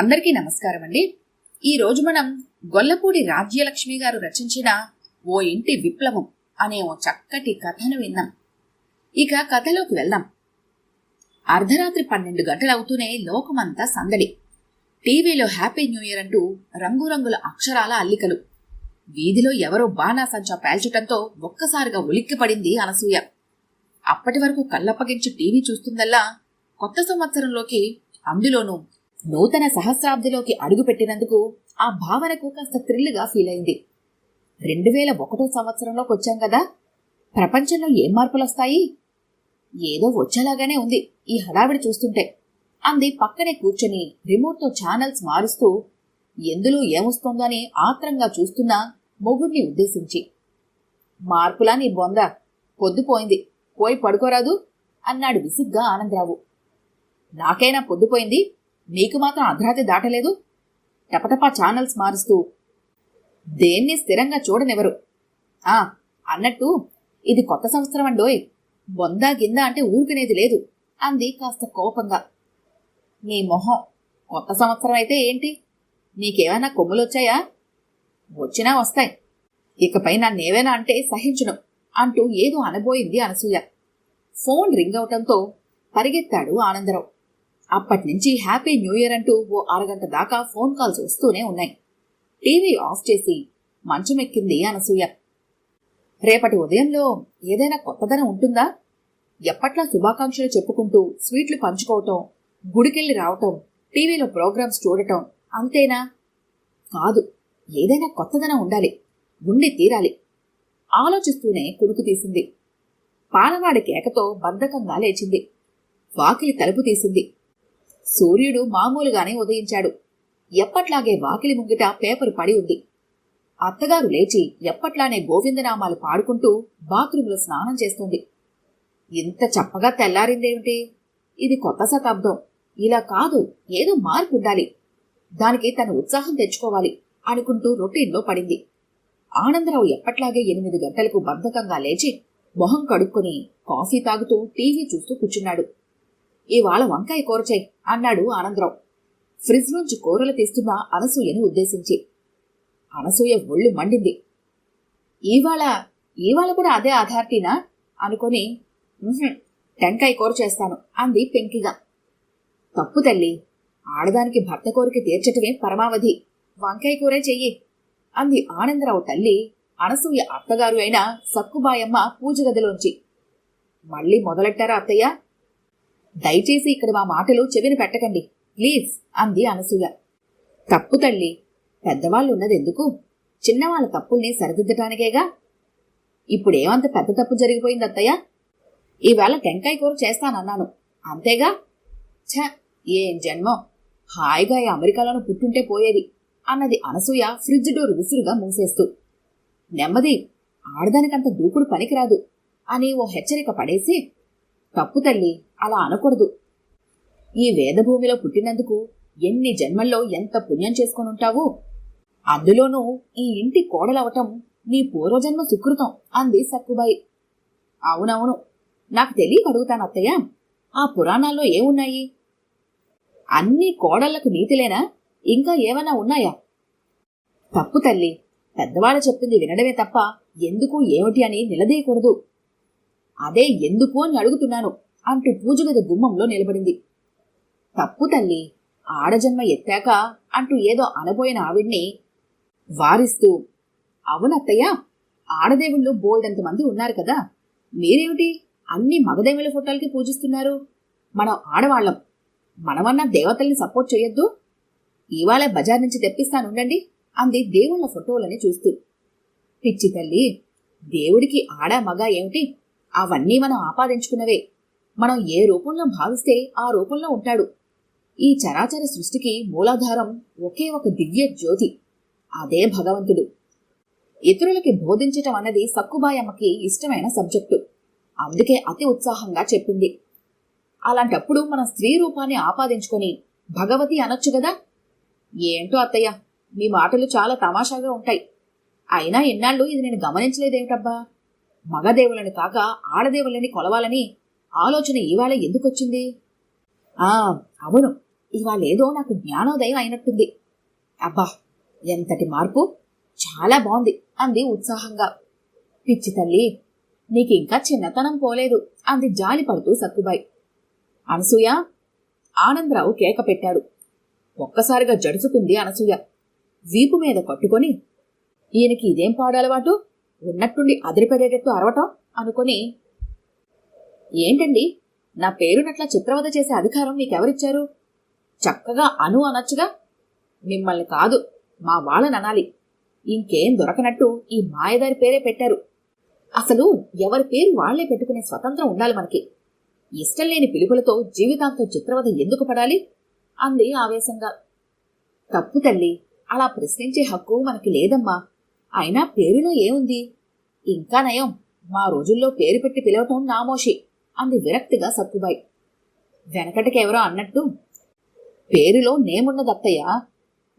అందరికీ నమస్కారం అండి. ఈ రోజు మనం గొల్లపూడి రాజ్యలక్ష్మి గారు రచించిన ఓ ఇంటి విప్లవం అనే ఓ చక్కటి కథను విన్నాం ఇక కథలోకి వెళ్దాం. అర్ధరాత్రి పన్నెండు గంటలవుతూనే లోకమంతా సందడి. టీవీలో హ్యాపీ న్యూ ఇయర్ అంటూ రంగురంగుల అక్షరాల అల్లికలు. వీధిలో ఎవరో బాణాసంచా పేల్చటంతో ఒక్కసారిగా ఉలిక్కిపడింది అనసూయ. అప్పటి వరకు కళ్ళప్పగించి టీవీ చూస్తుందల్లా కొత్త సంవత్సరంలోకి అందులోనూ నూతన సహస్రాబ్దిలోకి అడుగుపెట్టినందుకు ఆ భావనకు కాస్త థ్రిల్గా ఫీల్ అయింది రెండు వేల ఒకటో సంవత్సరంలోకి వచ్చాం కదా. ప్రపంచంలో ఏం మార్పులొస్తాయి? ఏదో వచ్చేలాగానే ఉంది ఈ హడావిడి చూస్తుంటే. అంది పక్కనే కూర్చొని రిమోట్తో ఛానల్స్ మారుస్తూ ఎందులో ఏమొస్తోందో అని ఆత్రంగా చూస్తున్న మొగుడిని ఉద్దేశించి. మార్పులా నీ బొంద? పొద్దుపోయింది పోయి పడుకోరాదు? అన్నాడు విసుగ్గా ఆనందరావు. నాకైనా పొద్దుపోయింది నీకు మాత్రం అర్ధరాత్రి దాటలేదు? టపటపా ఛానల్స్ మారుస్తూ. దేన్ని స్థిరంగా చూడనివ్వరు. ఆ అన్నట్టు ఇది కొత్త సంవత్సరం అండోయ్ బొందా గిందా అంటే ఊరుకునేది లేదు అంది కాస్త కోపంగా. నీ మొహం కొత్త సంవత్సరం అయితే ఏంటి? నీకేమైనా కొమ్ములొచ్చాయా? వచ్చినా వస్తాయి. ఇకపై నేవేనా అంటే సహించను అంటూ ఏదో అనబోయింది అనసూయ. ఫోన్ రింగ్ అవటంతో పరిగెత్తాడు ఆనందరావు. అప్పటినుంచి హ్యాపీ న్యూ ఇయర్ అంటూ ఓ అరగంట దాకా ఫోన్ కాల్స్ వస్తూనే ఉన్నాయి. టీవీ ఆఫ్ చేసి మంచమెక్కింది అనసూయ. రేపటి ఉదయంలో ఏదైనా కొత్తదనం ఉంటుందా? ఎప్పట్లా శుభాకాంక్షలు చెప్పుకుంటూ స్వీట్లు పంచుకోవటం గుడికెళ్ళి రావటం టీవీలో ప్రోగ్రామ్స్ చూడటం అంతేనా? కాదు ఏదైనా కొత్తదనం ఉండాలి ఉండి తీరాలి. ఆలోచిస్తూనే కురుకు తీసింది. పాలవాడి కేకతో బద్ధకంగా లేచింది. వాకిలి తలుపు తీసింది. సూర్యుడు మామూలుగానే ఉదయించాడు. ఎప్పట్లాగే వాకిలి ముంగిట పేపర్ పడి ఉంది. అత్తగారు లేచి ఎప్పట్లానే గోవిందనామాలు పాడుకుంటూ బాత్రూంలో స్నానం చేస్తుంది. ఇంత చప్పగా తెల్లారిందేమిటి? ఇది కొత్త శతాబ్దం. ఇలా కాదు ఏదో మార్పు ఉండాలి దానికి తన ఉత్సాహం తెచ్చుకోవాలి అనుకుంటూ రొటీన్లో పడింది. ఆనందరావు ఎప్పట్లాగే ఎనిమిది గంటలకు బద్ధకంగా లేచి మొహం కడుక్కొని కాఫీ తాగుతూ టీవీ చూస్తూ కూర్చున్నాడు. ఇవాళ వంకాయ కూర చెయ్యి అన్నాడు ఆనందరావు. ఫ్రిడ్జ్ నుంచి కూరలు తీస్తున్న అనసూయని ఉద్దేశించి. అనసూయ ఒళ్ళు మండింది. ఇవాళ ఇవాళ కూడా అదే అథారిటీనా అనుకొని టెంకాయ కూర చేస్తాను అంది పెంకిగా తప్పు తల్లి ఆడదానికి భర్త కోరిక తీర్చటమే పరమావధి. వంకాయ కూరే చెయ్యి అంది ఆనందరావు తల్లి. అనసూయ అత్తగారు అయిన సక్కుబాయమ్మ పూజ గదిలోంచి. మళ్ళీ మొదలెట్టారా అత్తయ్య? దయచేసి ఇక్కడ మా మాటలు చెవిని పెట్టకండి. ప్లీజ్ అంది అనసూయ. తప్పు తల్లి పెద్దవాళ్ళు ఉన్నది ఎందుకు చిన్నవాళ్ళ తప్పుల్ని సరిదిద్దటానికేగా? ఇప్పుడేమంత పెద్ద తప్పు జరిగిపోయింది అత్తయ్య ఈవేళ టెంకాయ కూర చేస్తానన్నాను. అంతేగా? ఛ ఏం జన్మం? హాయిగా ఈ అమెరికాలోనూ పుట్టుంటే పోయేది అన్నది అనసూయ ఫ్రిడ్జ్ డోర్ విసురుగా మూసేస్తూ. నెమ్మది ఆడదానికంత దూకుడు పనికిరాదు అని ఓ హెచ్చరిక పడేసి తప్పు తల్లి అలా అనకూడదు. ఈ వేదభూమిలో పుట్టినందుకు ఎన్ని జన్మల్లో ఎంత పుణ్యం చేసుకొని ఉంటావు అందులోనూ ఈ ఇంటి కోడలవటం నీ పూర్వజన్మ సుకృతం అంది సక్కుబాయి. అవునవును నాకు తెలియక అడుగుతాను అత్తయ్య. ఆ పురాణాల్లో ఏమున్నాయి? అన్ని కోడళ్ళకు నీతిలేనా? ఇంకా ఏమైనా ఉన్నాయా? తప్పు తల్లి పెద్దవాళ్ళు చెప్పింది వినడమే తప్ప ఎందుకు ఏమిటి అని నిలదీయకూడదు. అదే ఎందుకు అని అడుగుతున్నాను అంటూ పూజగది గుమ్మంలో నిలబడింది. తప్పు తల్లి ఆడజన్మ ఎత్తాక అంటూ ఏదో అనబోయిన ఆవిడ్ని వారిస్తూ అవునత్తయ్య ఆడదేవుళ్ళు బోల్డంత మంది ఉన్నారు కదా మీరేమిటి అన్ని మగదేవుల ఫోటోలకి పూజిస్తున్నారు? మనం ఆడవాళ్ళం మనమన్నా దేవతల్ని సపోర్ట్ చేయొద్దు? ఇవాళ బజార్ నుంచి తెప్పిస్తానుండండి అంది దేవుళ్ళ ఫోటోలని చూస్తూ. పిచ్చి తల్లి దేవుడికి ఆడ మగ ఏమిటి అవన్నీ మనం ఆపాదించుకున్నవే. మనం ఏ రూపంలో భావిస్తే ఆ రూపంలో ఉంటాడు. ఈ చరాచర సృష్టికి మూలాధారం ఒకే ఒక దివ్య జ్యోతి అదే భగవంతుడు. ఇతరులకి బోధించటం అన్నది సక్కుబాయమ్మకి ఇష్టమైన సబ్జెక్టు. అందుకే అతి ఉత్సాహంగా చెప్పింది. అలాంటప్పుడు మన స్త్రీ రూపాన్ని ఆపాదించుకొని భగవతి అనొచ్చు కదా? ఏంటో అత్తయ్య మీ మాటలు చాలా తమాషాగా ఉంటాయి. అయినా ఎన్నాళ్ళు ఇది నేను గమనించలేదేమిటబ్బా? మగదేవులను కాక ఆడదేవులని కొలవాలని ఆలోచన ఇవాళ ఎందుకొచ్చింది? ఆ అవును. ఇవాళేదో నాకు జ్ఞానోదయం అయినట్టుంది. అబ్బా ఎంతటి మార్పు? చాలా బాగుంది అంది ఉత్సాహంగా. పిచ్చి తల్లి నీకింకా చిన్నతనం పోలేదు అంది జాలి పడుతూ సక్కుబాయి అనసూయ ఆనందరావు కేక పెట్టాడు. ఒక్కసారిగా జడుచుకుంది అనసూయ. వీపు మీద కట్టుకొని ఈయనకి ఇదేం పాడలవాటు? ఉన్నట్టుండి అదిరిపడేటట్టు అరవటం? అనుకొని ఏంటండి? నా పేరునట్లా చిత్రవద చేసే అధికారం మీకెవరిచ్చారు? చక్కగా అను అనొచ్చుగా? మిమ్మల్ని కాదు మా వాళ్ళని అనాలి. ఇంకేం దొరకనట్టు ఈ మాయదారి పేరే పెట్టారు. అసలు ఎవరి పేరు వాళ్ళే పెట్టుకునే స్వతంత్రం ఉండాలి మనకి. ఇష్టం లేని పిలుపులతో జీవితాంతం చిత్రవద ఎందుకు పడాలి? అంది ఆవేశంగా. తప్పు తల్లి అలా ప్రశ్నించే హక్కు మనకి లేదమ్మా. అయినా పేరులో ఏముంది? ఇంకా నయం. మా రోజుల్లో పేరు పెట్టి పిలవటం నామోషి అంది విరక్తిగా సక్కుబాయి వెనకటికెవరో అన్నట్టు పేరులో నేమున్నదత్తయ్య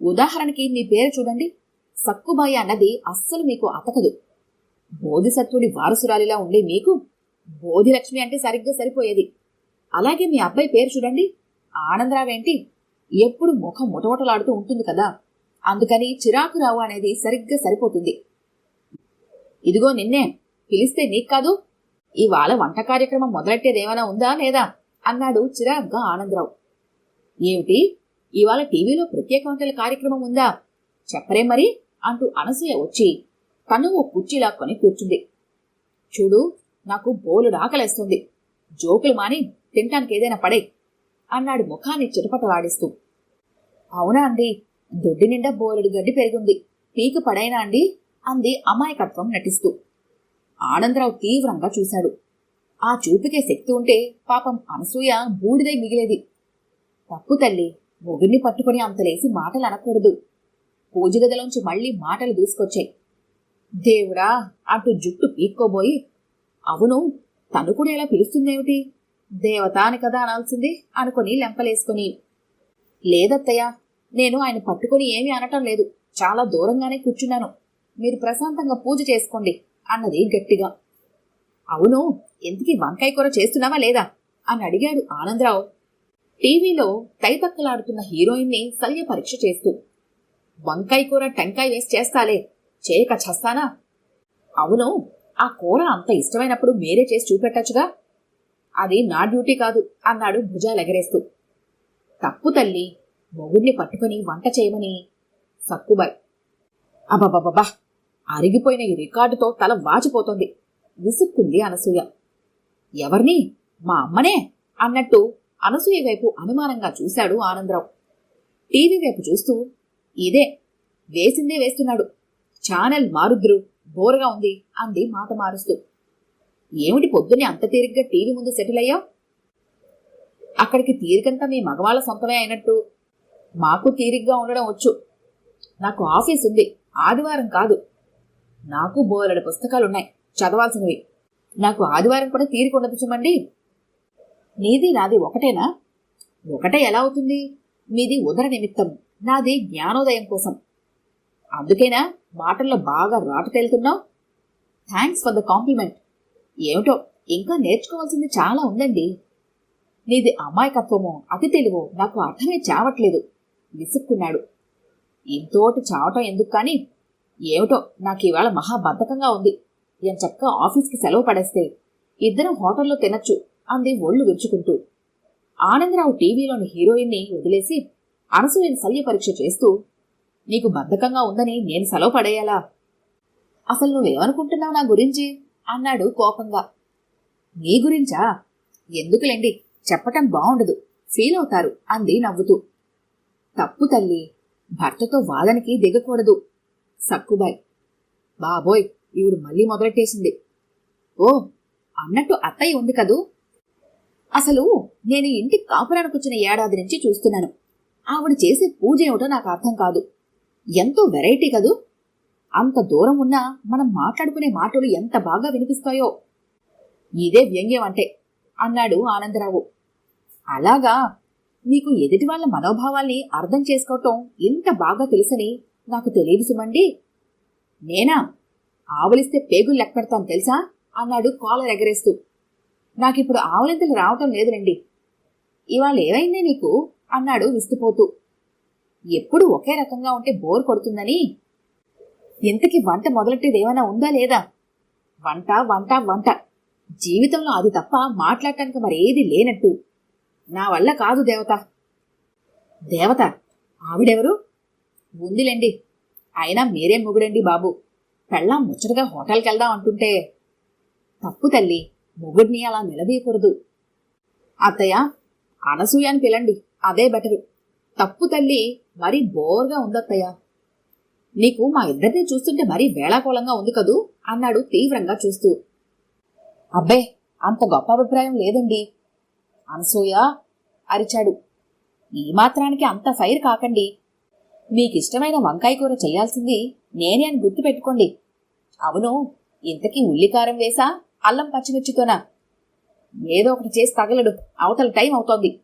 ఉదాహరణకి మీ పేరు చూడండి. సక్కుబాయి అన్నది అస్సలు మీకు అతకదు. బోధిసత్వుడి వారసురాలిలా ఉండే మీకు బోధిలక్ష్మి అంటే సరిగ్గా సరిపోయేది. అలాగే మీ అబ్బాయి పేరు చూడండి. ఆనందరావేంటి ఎప్పుడు ముఖం ముటముటలాడుతూ ఉంటుంది కదా. అందుకని చిరాకు రావు అనేది సరిగ్గా సరిపోతుంది. ఇదిగో నిన్నే పిలిస్తే నీకు కాదు ఇవాళ వంట కార్యక్రమం మొదలెట్టేదేమైనా ఉందా లేదా అన్నాడు చిరాగ్గా ఆనందరావు. ఏమిటి? ఇవాళ టీవీలో ప్రత్యేక వంటల కార్యక్రమం ఉందా? చెప్పరే మరి అంటూ అనసూయ వచ్చి తను ఓ కుర్చీ లాక్కొని కూర్చుంది. చూడు నాకు బోలు రాకలేస్తుంది. జోకులు మాని తినటానికి ఏదైనా పడే అన్నాడు ముఖాన్ని చిటపటలాడిస్తూ. అవునా అండి? దొడ్డి నిండా బోలెడు గడ్డి పెరిగింది. పీకు పడైనా అండి అంది అమాయకత్వం నటిస్తూ. ఆనందరావు తీవ్రంగా చూశాడు. ఆ చూపుకే శక్తి ఉంటే పాపం అనసూయ బూడిదై మిగిలేది. తప్పు తల్లి మొగుడిని పట్టుకుని అంతలేసి మాటలు అనకూడదు. పూజగదిలోంచి మళ్ళీ మాటలు దూసుకొచ్చాయి. దేవుడా అంటూ జుట్టు పీక్కోబోయి అవును తను కూడా ఎలా పిలుస్తుందేమిటి? దేవత అని కదా అనాల్సింది అనుకుని లెంపలేసుకుని లేదత్తయ్య నేను ఆయన పట్టుకుని ఏమీ అనటం లేదు. చాలా దూరంగానే కూర్చున్నాను. మీరు ప్రశాంతంగా పూజ చేసుకోండి అన్నది గట్టిగా. అవును ఎందుకీ వంకాయ కూర చేస్తున్నావా లేదా? అని అడిగాడు ఆనందరావు. టీవీలో తైతక్కలాడుతున్న హీరోయిన్ని శల్య పరీక్ష చేస్తూ వంకాయ కూర టెంకాయ వేసి చేస్తాలే చేయక చస్తానా? అవును ఆ కూర అంత ఇష్టమైనప్పుడు మీరే చేసి చూపెట్టచ్చుగా? అది నా డ్యూటీ కాదు అన్నాడు భుజాలెగరేస్తూ. తప్పు తల్లి మొగుడిని పట్టుకుని వంట చేయమని సక్కుబాయ్. అబ్బబ్బబ్బా అరిగిపోయిన ఈ రికార్డుతో తల వాచిపోతోంది. విసుక్కుంది అనసూయ. ఎవరిని? మా అమ్మనే అన్నట్టు అనసూయ వైపు అనుమానంగా చూశాడు ఆనందరావు. టీవీ వైపు చూస్తూ ఇదే వేసిందే వేస్తున్నాడు. ఛానల్ మారుద్రు బోరుగా ఉంది అంది మాట మారుస్తూ. ఏమిటి పొద్దున్నే అంత తీరిగ్గా టీవీ ముందు సెటిల్ అయ్యావు? అక్కడికి తీరికంతా మీ మగవాళ్ళ సొంతమే అయినట్టు మాకు తీరిగ్గా ఉండడం వచ్చు. నాకు ఆఫీస్ ఉంది. ఆదివారం కాదు. నాకు బోలెడు పుస్తకాలున్నాయి. చదవాల్సినవి. నాకు ఆదివారం కూడా తీరిక ఉండదు చూమండి నీది నాది ఒకటేనా? ఒకటే ఎలా అవుతుంది? మీది ఉదర నిమిత్తం. నాది జ్ఞానోదయం కోసం. అందుకేనా మాటల్లో బాగా రాటు తేలుతున్నావు? థ్యాంక్స్ ఫర్ ద కాంప్లిమెంట్ ఏమిటో ఇంకా నేర్చుకోవాల్సింది చాలా ఉందండి. నీది అమాయకత్వమో అతి తెలివో నాకు అర్థమే చావట్లేదు. విసుక్కున్నాడు. ఇంతోటి చావటం ఎందుకు కానీ? ఏమిటో? నాకు ఇవాళ మహా బద్ధకంగా ఉంది ఎంచక్క ఆఫీస్కి సెలవు పడేస్తే ఇద్దరం హోటల్లో తినచ్చు అంది ఒళ్ళు విరుచుకుంటూ. ఆనందరావు టీవీలోని హీరోయిన్ని వదిలేసి అనసూయని శల్య పరీక్ష చేస్తూ నీకు బద్ధకంగా ఉందని నేను సెలవు పడేయాలా? అసలు నువ్వేమనుకుంటున్నావు నా గురించి? అన్నాడు కోపంగా. నీ గురించా? ఎందుకులేండి? చెప్పటం బావుండదు. ఫీల్ అవుతారు అంది నవ్వుతూ. తప్పు తల్లి. భర్తతో వాదనకి దిగకూడదు. సక్కుబాయ్. బాబోయ్ ఈవిడు మళ్ళీ మొదలెట్టేసింది. ఓ అన్నట్టు అత్తయ్య ఉంది కదూ? అసలు నేను ఇంటికి కాపురానికి వచ్చిన ఏడాది నుంచి చూస్తున్నాను. ఆవిడ చేసే పూజ ఏమిటో నాకు అర్థం కాదు. ఎంతో వెరైటీ కదూ? అంత దూరం ఉన్నా మనం మాట్లాడుకునే మాటలు ఎంత బాగా వినిపిస్తాయో. ఇదే వ్యంగ్యం అంటే అన్నాడు ఆనందరావు. అలాగా మీకు ఎదుటి వాళ్ళ మనోభావాల్ని అర్థం చేసుకోవటం ఇంత బాగా తెలుసని నాకు తెలియదు సుమండి. నేనా? ఆవులిస్తే పేగులు లెక్కడతాను తెలుసా? అన్నాడు కాలర్ ఎగరేస్తూ. నాకిప్పుడు ఆవులింతలు రావటం లేదురండి ఇవాళ ఏమైందే నీకు? అన్నాడు విస్తుపోతూ. ఎప్పుడు ఒకే రకంగా ఉంటే బోర్ కొడుతుందని? ఇంతకి వంట మొదలెట్టేది ఏమైనా ఉందా లేదా? వంట వంట వంట. జీవితంలో అది తప్ప మాట్లాడటానికి మరేది లేనట్టు. నా వల్ల కాదు దేవత. దేవత ఆవిడెవరు? ఉందిలేండి. అయినా మీరేం మొగుడండి బాబు. పెళ్ళాం ముచ్చటగా హోటల్కి వెళ్దాం అంటుంటే. తప్పు తల్లి మొగుడిని అలా నిలదీయకూడదు. అత్తయ్య అనసూయ అని పిలండి అదే బెటరు. తప్పు తల్లి మరీ బోర్గా ఉందత్తయ్య. నీకు మా ఇద్దరిని చూస్తుంటే మరీ వేళాకోళంగా ఉంది కదూ? అన్నాడు తీవ్రంగా చూస్తూ. అబ్బే అంత గొప్ప అభిప్రాయం లేదండి. అనసూయ అరిచాడు. ఈ మాత్రానికి అంత ఫైర్ కాకండి. మీకిష్టమైన వంకాయ కూర చేయాల్సింది నేనే అని గుర్తుపెట్టుకోండి అవును ఇంతకీ ఉల్లికారం వేసా అల్లం పచ్చిమిర్చితోనా? ఏదో ఒకటి చేసి తగలడు అవతల టైం అవుతోంది.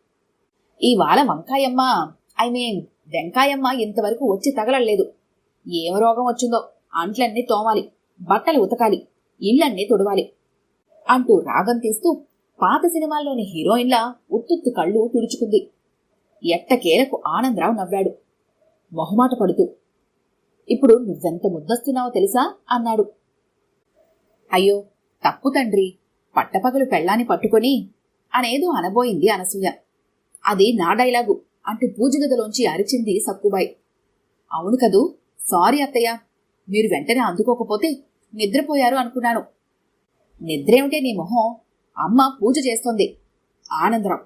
ఇవాళ వంకాయమ్మ ఐ మీన్ వెంకాయమ్మ ఇంతవరకు వచ్చి తగలలేదు. ఏం రోగం వచ్చిందో అంట్లన్నీ తోమాలి బట్టలు ఉతకాలి ఇళ్ళన్నీ తుడవాలి అంటూ రాగం తీస్తూ పాత సినిమాల్లోని హీరోయిన్లా ఉత్తుత్తు కళ్ళు తుడుచుకుంది. ఎట్టకేలకు ఆనందరావు నవ్వాడు. మొహమాట పడుతూ ఇప్పుడు నువ్వెంత ముద్దస్తున్నావో తెలుసా? అన్నాడు. అయ్యో తప్పు తండ్రి. పట్టపగలు పెళ్ళాన్ని పట్టుకొని అనేదో అనబోయింది అనసూయ. అది నా డైలాగు అంటూ పూజగదిలోంచి అరిచింది సక్కుబాయ్. అవును కదూ. సారీ అత్తయ్య. మీరు వెంటనే అందుకోకపోతే నిద్రపోయారు అనుకున్నాను. నిద్రేమిటే నీ మొహం అమ్మ పూజ చేస్తోంది. ఆనందరావు.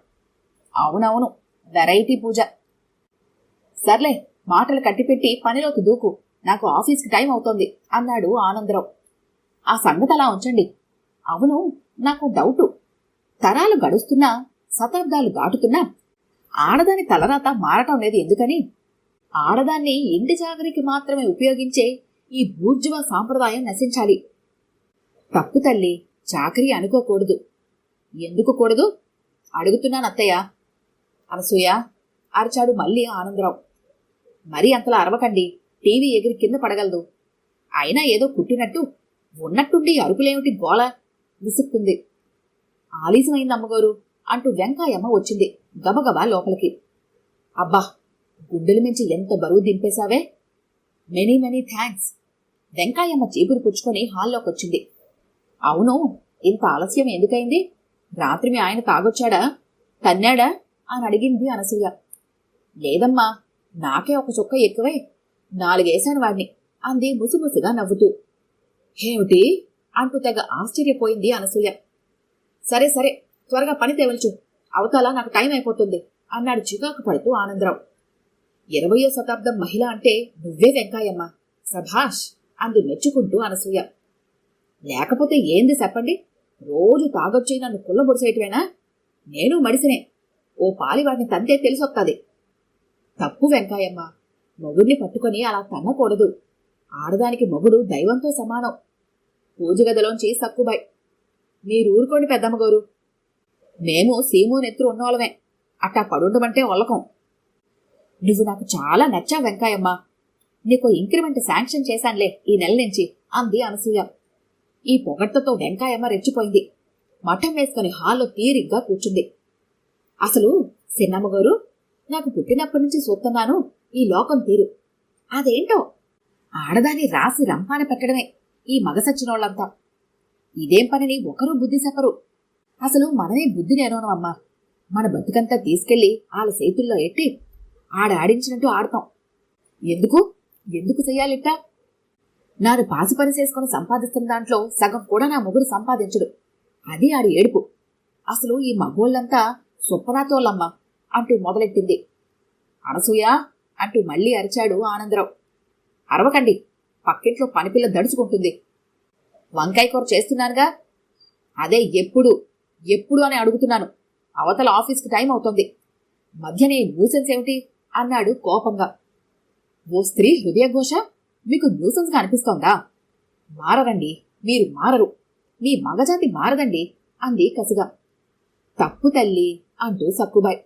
అవునవును వెరైటీ పూజ. సర్లే మాటలు కట్టిపెట్టి పనిలోకి దూకు. నాకు ఆఫీస్కి టైం అవుతోంది అన్నాడు ఆనందరావు. ఆ సంగతి అలా ఉంచండి. అవును నాకు డౌటు. తరాలు గడుస్తున్నా శతాబ్దాలు దాటుతున్నా ఆడదాని తలరాత మారటం లేదు ఎందుకని? ఆడదాన్ని ఇంటి జాగరికి మాత్రమే ఉపయోగించే ఈ బూర్జువా సాంప్రదాయం నశించాలి. తప్పు తల్లి చాకరీ అనుకోకూడదు. ఎందుకు కూడదు? అడుగుతున్నాను అత్తయ్య. అనసూయ అరిచాడు మళ్ళీ ఆనందరావు. మరీ అంతలా అరవకండి. టీవీ ఎగిరి కింద పడగలదు. అయినా ఏదో కుట్టినట్టు ఉన్నట్టుండి అరుపులేమిటి గోల? విసుక్కుంది. ఆలీసమైంది అమ్మగారు అంటూ వెంకాయమ్మ వచ్చింది గబగబా లోపలికి. అబ్బా గుండెల మించి ఎంత బరువు దింపేశావే? Many many thanks. వెంకాయమ్మ చీపురు పుచ్చుకొని హాల్లోకి వచ్చింది అవును ఇంత ఆలస్యం ఎందుకైంది? రాత్రి మీ ఆయన తాగొచ్చాడా? తన్నాడా? అని అడిగింది అనసూయ. లేదమ్మా నాకే ఒక చుక్క ఎక్కువై. నాలుగేశాను వాడిని అంది ముసుముసుగా నవ్వుతూ. ఏమిటి? అంటూ తెగ ఆశ్చర్యపోయింది అనసూయ. సరే సరే త్వరగా పని తేవల్చు. అవతల నాకు టైం అయిపోతుంది అన్నాడు చికాకు పడుతూ ఆనందరావు. ఇరవయో శతాబ్దం మహిళ అంటే నువ్వే వెంకాయమ్మ సభాష్ అంది మెచ్చుకుంటూ అనసూయ. లేకపోతే ఏంది చెప్పండి? రోజు తాగొచ్చి నన్ను కుల్లబొడిసేయటమేనా నేను మడిసినే. ఓ పాలివాడిని తంతే తెలిసొత్తది. తప్పు వెంకాయమ్మ. మొగుడిని పట్టుకొని అలా తన్నకూడదు. ఆడదానికి మొగుడు దైవంతో సమానం. పూజగదిలోంచి సక్కుబాయ్. మీరు ఊరుకోండి పెద్దమ్మగోరు. మేము సీము నెత్తురు ఉన్నోళ్ళమే అట్టా పడుండమంటే ఒల్లకం నువ్వు నాకు చాలా నచ్చా వెంకాయమ్మ. నీకు ఇంక్రిమెంట్ శాంక్షన్ చేశానులే ఈ నెల నుంచి అంది అనసూయ. ఈ పొగడ్తతో వెంకాయమ్మ రెచ్చిపోయింది. మఠం వేసుకుని హాల్లో తీరిగ్గా కూర్చుంది. అసలు సిన్నమ్మగారు నాకు పుట్టినప్పటి నుంచి చూస్తున్నాను. ఈ లోకం తీరు. అదేంటో? ఆడదాని రాసి రంపాన పెట్టడమే ఈ మగసచ్చినోళ్ళంతా ఇదేం పనిని ఒకరు బుద్ధి చెప్పరు. అసలు మనమే బుద్ధి నేనోనమ్మా మన బతుకంతా తీసుకెళ్ళి వాళ్ళ చేతుల్లో ఎట్టి ఆడ ఆడించినట్టు ఆడతాం. ఎందుకు? ఎందుకు చెయ్యాలిట్టా? నాను పాసి పని చేసుకుని సంపాదిస్తున్న దాంట్లో సగం కూడా నా మొగుడు సంపాదించడు. అది ఆడి ఏడుపు. అసలు ఈ మగోళ్ళంతా సొప్పనాతోళ్ళమ్మ అంటూ మొదలెట్టింది. అనసూయ అంటూ మళ్ళీ అరిచాడు ఆనందరావు. అరవకండి పక్కింట్లో పనిపిల్ల దడుచుకుంటుంది. వంకాయ కూర చేస్తున్నానుగా? అదే ఎప్పుడు ఎప్పుడు అని అడుగుతున్నాను. అవతల ఆఫీస్కి టైం అవుతుంది. మధ్యనే న్యూసెన్స్ ఏమిటి? అన్నాడు కోపంగా. ఓ స్త్రీ హృదయఘోష? మీకు న్యూసెన్స్గా అనిపిస్తోందా మారరండి మీరు మారరు. మీ మగజాతి మారదండి అంది కసిగా. తప్పు తల్లి అంటూ సక్కుబాయ్.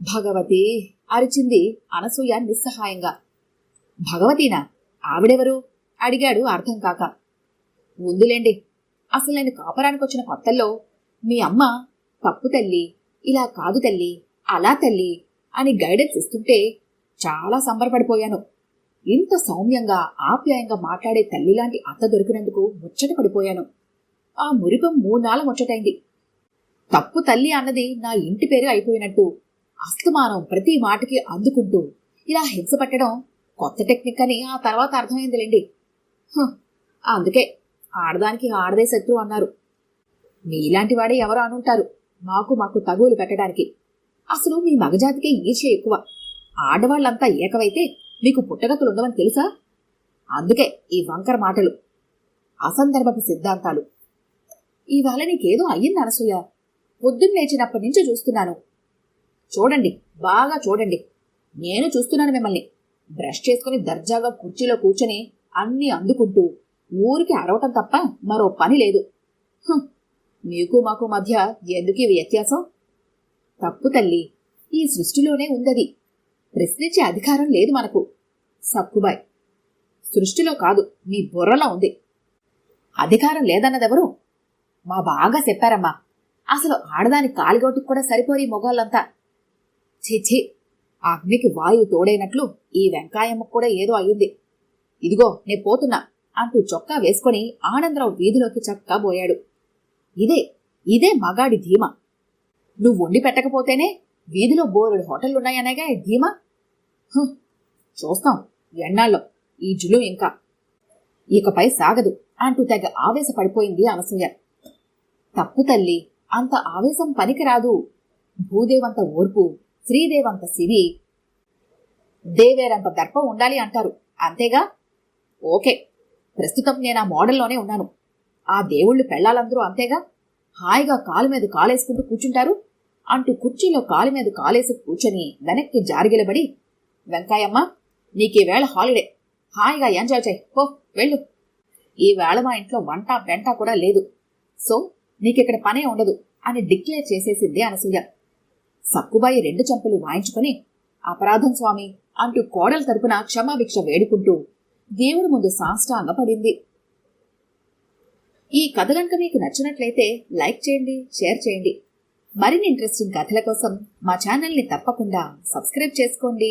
భగవతి అరిచింది అనసూయ నిస్సహాయంగా. భగవతీనా? ఆవిడెవరు? అడిగాడు అర్థం కాక. ఉందిలేండి అసలు నేను కాపరానికి వచ్చిన కొత్తల్లో మీ అమ్మ తప్పు తల్లి ఇలా కాదు తల్లి అలా తల్లి అని గైడెన్స్ ఇస్తుంటే చాలా సంబరపడిపోయాను. ఇంత సౌమ్యంగా ఆప్యాయంగా మాట్లాడే తల్లిలాంటి అత్త దొరికినందుకు ముచ్చట పడిపోయాను. ఆ మురిపం మూనాల ముచ్చటైంది. తప్పు తల్లి అన్నది నా ఇంటి పేరు అయిపోయినట్టు అస్తమానం ప్రతి మాటకి అందుకుంటూ ఇలా హింస పెట్టడం కొత్త టెక్నిక్ అని ఆ తర్వాత అర్థమైందిలేండి. అందుకే ఆడదానికి ఆడదే శత్రువు అన్నారు. మీలాంటి వాడే ఎవరు అనుంటారు మాకు మాకు తగువులు పెట్టడానికి. అసలు మీ మగజాతికే ఈర్ష్య ఎక్కువ. ఆడవాళ్ళంతా ఏకవైతే మీకు పుట్టగతులు ఉండవని తెలుసా? అందుకే ఈ వంకర మాటలు అసందర్భపు సిద్ధాంతాలు. ఇవాళ నీకేదో అయ్యింది అనసూయ. పొద్దున్న లేచినప్పటి నుంచి చూస్తున్నాను. చూడండి బాగా చూడండి. నేను చూస్తున్నాను మిమ్మల్ని. బ్రష్ చేసుకుని దర్జాగా కుర్చీలో కూర్చొని అన్నీ అందుకుంటూ ఊరికి అరవటం తప్ప మరో పని లేదు. మీకు మాకు మధ్య ఎందుకు ఈ వ్యత్యాసం? తప్పు తల్లి ఈ సృష్టిలోనే ఉందది. ప్రశ్నించే అధికారం లేదు మనకు. సక్కుబాయ్ సృష్టిలో కాదు మీ బుర్రలో ఉంది. అధికారం లేదన్నదెవరు? మా బాగా చెప్పారమ్మా. అసలు ఆడదాని కాలిగొట్టుకు కూడా సరిపోయి మొగాళ్ళంతా. ఛీ అగ్నికి వాయువు తోడైనట్లు ఈ వెంకాయమ్మకు కూడా ఏదో అయ్యింది. ఇదిగో నే పోతున్నా అంటూ చొక్కా వేసుకొని ఆనందరావు వీధిలోకి చక్కా పోయాడు. ఇదే ఇదే మగాడి ధీమా. నువ్వు వండి పెట్టకపోతేనే వీధిలో బోరెడు హోటళ్ళున్నాయనగా ధీమా? చూస్తాం. ఎన్నాళ్ళం? ఈ జులు ఇంకా. ఇకపై సాగదు అంటూ తెగ ఆవేశపడిపోయింది అనసూయ. తప్పు తల్లి అంత ఆవేశం పనికిరాదు. భూదేవంత ఓర్పు శ్రీదేవంత సిరి. దేవేరంత దర్పం ఉండాలి అంటారు. అంతేగా? ఓకే. ప్రస్తుతం నేను ఆ మోడల్లోనే ఉన్నాను. ఆ దేవుళ్ళు పెళ్ళాలందరూ అంతేగా? హాయిగా కాలు మీద కాలేసుకుంటూ కూర్చుంటారు? అంటూ కుర్చీలో కాలు మీద కాలేసి కూర్చొని వెనక్కి జారిగిలబడి వెంకాయమ్మ నీకేవేళ హాలిడే హాయిగా ఎంజాయ్ చేయి పో వెళ్ళు ఈవేళ మా ఇంట్లో వంట వెంట కూడా లేదు. సో నీకిక్కడ పనే ఉండదు అని డిక్లేర్ చేసేసింది అనసూయ. సక్కుబాయి రెండు చెంపలు వాయించుకొని అపరాధం స్వామి అంటూ కోడల తరపున క్షమాభిక్ష వేడుకుంటూ దేవుడి ముందు సాష్టాంగపడింది ఈ కథ కనుక మీకు నచ్చినట్లయితే లైక్ చేయండి షేర్ చేయండి. మరిన్ని ఇంట్రెస్టింగ్ కథల కోసం మా ఛానల్ని తప్పకుండా సబ్స్క్రైబ్ చేసుకోండి.